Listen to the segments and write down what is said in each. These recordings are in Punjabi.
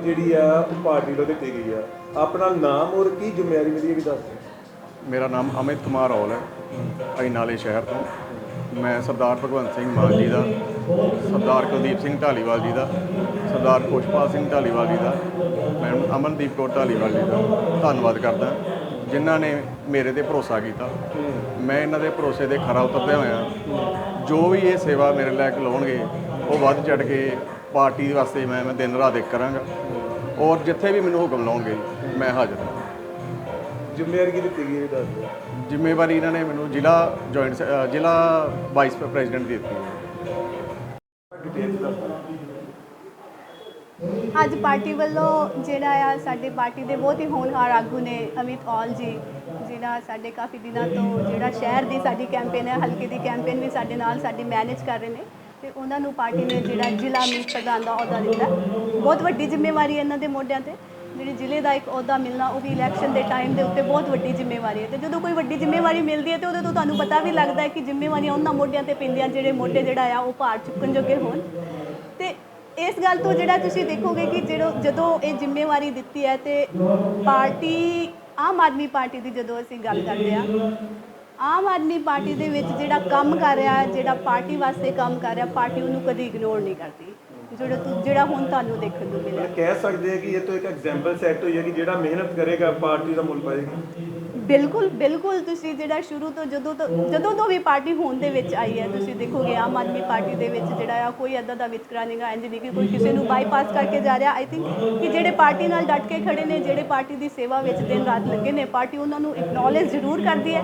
ਜਿਹੜੀ ਆ, ਉਹ ਪਾਰਟੀ ਵੱਲੋਂ ਦਿੱਤੀ ਗਈ ਆ। ਆਪਣਾ ਨਾਮ ਔਰ ਕੀ ਜ਼ਿੰਮੇਵਾਰੀ ਮਿਲੀ ਹੈ ਵੀ ਦੱਸ ਦਿਓ। ਮੇਰਾ ਨਾਮ ਅਮਿਤ ਕੁਮਾਰ ਔਲ ਹੈ। ਅਸੀਂ ਨਾਲੇ ਸ਼ਹਿਰ ਤੋਂ। ਮੈਂ ਸਰਦਾਰ ਭਗਵੰਤ ਸਿੰਘ ਮਾਨ ਜੀ ਦਾ, ਸਰਦਾਰ ਕੁਲਦੀਪ ਸਿੰਘ ਢਾਲੀਵਾਲ ਜੀ ਦਾ, ਸਰਦਾਰ ਖੁਸ਼ਪਾਲ ਸਿੰਘ ਢਾਲੀਵਾਲ ਜੀ ਦਾ, ਮੈਂ ਅਮਨਦੀਪ ਕੌਰ ਢਾਲੀਵਾਲ ਜੀ ਦਾ ਧੰਨਵਾਦ ਕਰਦਾ। ਜਿਨ੍ਹਾਂ ਨੇ ਮੇਰੇ ਤੇ ਭਰੋਸਾ ਕੀਤਾ। ਮੈਂ ਇਹਨਾਂ ਦੇ ਭਰੋਸੇ ਦੇ ਖਰਾ ਉਤਰਦਿਆ ਹੋਇਆ ਜੋ ਵੀ ਇਹ ਸੇਵਾ ਮੇਰੇ ਲੈ ਕੇ ਲਾਉਣਗੇ ਉਹ ਵੱਧ ਚੜ ਕੇ ਪਾਰਟੀ ਦੇ ਵਾਸਤੇ ਮੈਂ ਮੈਂ ਦਿਨ ਰਾਤ ਇੱਕ ਕਰਾਂਗਾ। ਔਰ ਜਿੱਥੇ ਵੀ ਮੈਨੂੰ ਹੁਕਮ ਲਾਉਣਗੇ ਮੈਂ ਹਾਜ਼ਰ ਹਾਂ। ਜ਼ਿੰਮੇਵਾਰੀ ਕੀ ਦਿੱਤੀ ਗਈ ਹੈ ਦੱਸ ਦਿਓ। ਜ਼ਿੰਮੇਵਾਰੀ ਇਹਨਾਂ ਨੇ ਮੈਨੂੰ ਜ਼ਿਲ੍ਹਾ ਜੁਆਇੰਟ ਜ਼ਿਲ੍ਹਾ ਵਾਈਸ ਪ੍ਰੈਜ਼ੀਡੈਂਟ ਦੀ ਦਿੱਤੀ ਹੈ। ਅੱਜ ਪਾਰਟੀ ਵੱਲੋਂ ਜਿਹੜਾ ਆ ਸਾਡੇ ਪਾਰਟੀ ਦੇ ਬਹੁਤ ਹੀ ਹੋਣਹਾਰ ਆਗੂ ਨੇ ਅਮਿਤ ਔਲ ਜੀ ਜਿਹੜਾ ਸਾਡੇ ਕਾਫੀ ਦਿਨਾਂ ਤੋਂ ਜਿਹੜਾ ਸ਼ਹਿਰ ਦੀ ਸਾਡੀ ਕੈਂਪੇਨ ਹੈ ਹਲਕੇ ਦੀ ਕੈਂਪੇਨ ਵੀ ਸਾਡੇ ਨਾਲ ਸਾਡੀ ਮੈਨੇਜ ਕਰ ਰਹੇ ਨੇ। ਤੇ ਉਹਨਾਂ ਨੂੰ ਪਾਰਟੀ ਨੇ ਜਿਹੜਾ ਜ਼ਿਲ੍ਹਾ ਮੀਤ ਪ੍ਰਧਾਨ ਦਾ ਅਹੁਦਾ ਦਿੱਤਾ। ਬਹੁਤ ਵੱਡੀ ਜ਼ਿੰਮੇਵਾਰੀ ਹੈ ਇਹਨਾਂ ਦੇ ਮੋਢਿਆਂ ਤੇ। ਜਿਹੜੀ ਜ਼ਿਲ੍ਹੇ ਦਾ ਇੱਕ ਅਹੁਦਾ ਮਿਲਣਾ, ਉਹ ਵੀ ਇਲੈਕਸ਼ਨ ਦੇ ਟਾਈਮ ਦੇ ਉੱਤੇ ਬਹੁਤ ਵੱਡੀ ਜ਼ਿੰਮੇਵਾਰੀ ਹੈ। ਤੇ ਜਦੋਂ ਕੋਈ ਵੱਡੀ ਜ਼ਿੰਮੇਵਾਰੀ ਮਿਲਦੀ ਹੈ ਤੇ ਉਹਦੇ ਤੋਂ ਤੁਹਾਨੂੰ ਪਤਾ ਵੀ ਲੱਗਦਾ ਹੈ ਕਿ ਜ਼ਿੰਮੇਵਾਰੀਆਂ ਉਹਨਾਂ ਮੋਢਿਆਂ ਤੇ ਪੈਂਦੀਆਂ ਜਿਹੜੇ ਮੋਢੇ ਜਿਹੜਾ ਆ, ਉਹ ਭਾਰ ਚੁੱਕਣ ਜੋਗੇ ਹੋਣ। ਤੇ ਇਸ ਗੱਲ ਤੋਂ ਜਿਹੜਾ ਤੁਸੀਂ ਦੇਖੋਗੇ ਕਿ ਜਿਹੜਾ ਜਦੋਂ ਇਹ ਜ਼ਿੰਮੇਵਾਰੀ ਦਿੱਤੀ ਹੈ ਤੇ ਪਾਰਟੀ, ਆਮ ਆਦਮੀ ਪਾਰਟੀ ਦੀ ਜਦੋਂ ਅਸੀਂ ਗੱਲ ਕਰਦੇ ਆ ਆਮ ਆਦਮੀ ਪਾਰਟੀ ਦੇ ਵਿੱਚ ਜਿਹੜਾ ਕੰਮ ਕਰ ਰਿਹਾ ਹੈ, ਜਿਹੜਾ ਪਾਰਟੀ ਵਾਸਤੇ ਕੰਮ ਕਰ ਰਿਹਾ ਪਾਰਟੀ ਉਹਨੂੰ ਕਦੀ ਇਗਨੋਰ ਨਹੀਂ ਕਰਦੀ। ਜਿਹੜਾ ਤੁ- ਜਿਹੜਾ ਹੁਣ ਤੁਹਾਨੂੰ ਦੇਖਣ ਨੂੰ ਮਿਲਿਆ। ਕਹਿ ਸਕਦੇ ਆ ਕਿ ਇਹ ਤੋਂ ਇੱਕ ਐਗਜ਼ਾਮਪਲ ਸੈੱਟ ਹੋਈ ਹੈ ਕਿ ਜਿਹੜਾ ਮਿਹਨਤ ਕਰੇਗਾ ਪਾਰਟੀ ਦਾ ਮੁੱਲ ਪਾਏਗਾ। ਬਿਲਕੁਲ ਬਿਲਕੁਲ ਤੁਸੀਂ ਜਿਹੜਾ ਸ਼ੁਰੂ ਤੋਂ ਜਦੋਂ ਤੋਂ ਜਦੋਂ ਤੋਂ ਵੀ ਪਾਰਟੀ ਹੋਣ ਦੇ ਵਿੱਚ ਆਈ ਹੈ, ਤੁਸੀਂ ਦੇਖੋਗੇ ਆਮ ਆਦਮੀ ਪਾਰਟੀ ਦੇ ਵਿੱਚ ਜਿਹੜਾ ਆ, ਕੋਈ ਐਦਾਂ ਦਾ ਵਿਤਕਰਾ ਨਹੀਂਗਾ ਇੰਜ ਨਹੀਂ ਕਿ ਕੋਈ ਕਿਸੇ ਨੂੰ ਬਾਈਪਾਸ ਕਰਕੇ ਜਾ ਰਿਹਾ। ਆਈ ਥਿੰਕ ਕਿ ਜਿਹੜੇ ਪਾਰਟੀ ਨਾਲ ਡਟ ਕੇ ਖੜੇ ਨੇ, ਜਿਹੜੇ ਪਾਰਟੀ ਦੀ ਸੇਵਾ ਵਿੱਚ ਦਿਨ ਰਾਤ ਲੱਗੇ ਨੇ, ਪਾਰਟੀ ਉਹਨਾਂ ਨੂੰ ਐਕਨੋਲੇਜ ਜ਼ਰੂਰ ਕਰਦੀ ਹੈ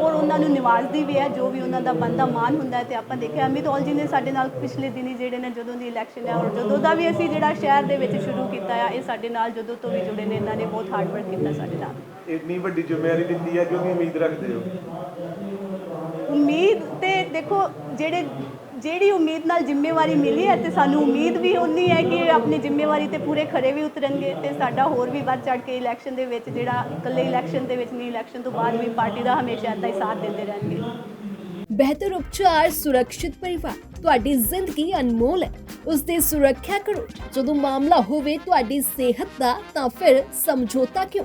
ਔਰ ਉਹਨਾਂ ਨੂੰ ਨਿਵਾਜ਼ਦੀ ਵੀ ਹੈ, ਜੋ ਵੀ ਉਹਨਾਂ ਦਾ ਬੰਦਾ ਮਾਨ ਹੁੰਦਾ ਹੈ ਤੇ ਆਪਾਂ ਦੇਖਿਆ, ਅਮਿਤ ਔਲ ਜੀ ਨੇ ਸਾਡੇ ਨਾਲ ਪਿਛਲੇ ਦਿਨੀ ਜਿਹੜੇ ਨੇ, ਜਦੋਂ ਦੀ ਇਲੈਕਸ਼ਨ ਹੈ ਔਰ ਜਦੋਂ ਦਾ ਵੀ ਅਸੀਂ ਜਿਹੜਾ ਸ਼ਹਿਰ ਦੇ ਵਿੱਚ ਸ਼ੁਰੂ ਕੀਤਾ ਆ, ਇਹ ਸਾਡੇ ਨਾਲ ਜਦੋਂ ਤੋਂ ਵੀ ਜੁੜੇ ਨੇ, ਇਹਨਾਂ ਨੇ ਬਹੁਤ ਹਾਰਡ ਵਰਕ ਕੀਤਾ ਸਾਡੇ ਨਾਲ। ਇੰਨੀ ਵੱਡੀ ਜ਼ਿੰਮੇਵਾਰੀ ਦਿੱਤੀ ਹੈ ਜੋ ਵੀ ਉਮੀਦ ਰੱਖਦੇ ਹੋ? ਉਮੀਦ ਤੇ ਦੇਖੋ ਜਿਹੜੇ ਜਿਹੜੀ ਉਮੀਦ ਨਾਲ ਜ਼ਿੰਮੇਵਾਰੀ ਮਿਲੀ ਹੈ ਤੇ ਸਾਨੂੰ ਉਮੀਦ ਵੀ ਉਨੀ ਹੈ ਕਿ ਆਪਣੀ ਜ਼ਿੰਮੇਵਾਰੀ ਤੇ ਪੂਰੇ ਖਰੇ ਵੀ ਉਤਰਨਗੇ ਤੇ ਸਾਡਾ ਹੋਰ ਵੀ ਵੱਧ ਚੜ ਕੇ ਇਲੈਕਸ਼ਨ ਦੇ ਵਿੱਚ ਜਿਹੜਾ ਇਕੱਲੇ ਇਲੈਕਸ਼ਨ ਦੇ ਵਿੱਚ ਨਹੀਂ ਇਲੈਕਸ਼ਨ ਤੋਂ ਬਾਅਦ ਵੀ ਪਾਰਟੀ ਦਾ ਹਮੇਸ਼ਾ ਏਦਾਂ ਹੀ ਸਾਥ ਦਿੰਦੇ ਰਹਿਣਗੇ। ਬਿਹਤਰ ਉਪਚਾਰ ਸੁਰੱਖਿਅਤ ਪਰਿਵਾਰ ਤੁਹਾਡੀ ਜ਼ਿੰਦਗੀ ਅਨਮੋਲ ਹੈ। ਉਸ ਦੀ ਸੁਰੱਖਿਆ ਕਰੋ। ਜਦੋਂ ਮਾਮਲਾ ਹੋਵੇ ਤੁਹਾਡੀ ਸਿਹਤ ਦਾ ਤਾਂ ਫਿਰ ਸਮਝੌਤਾ ਕਿਉਂ?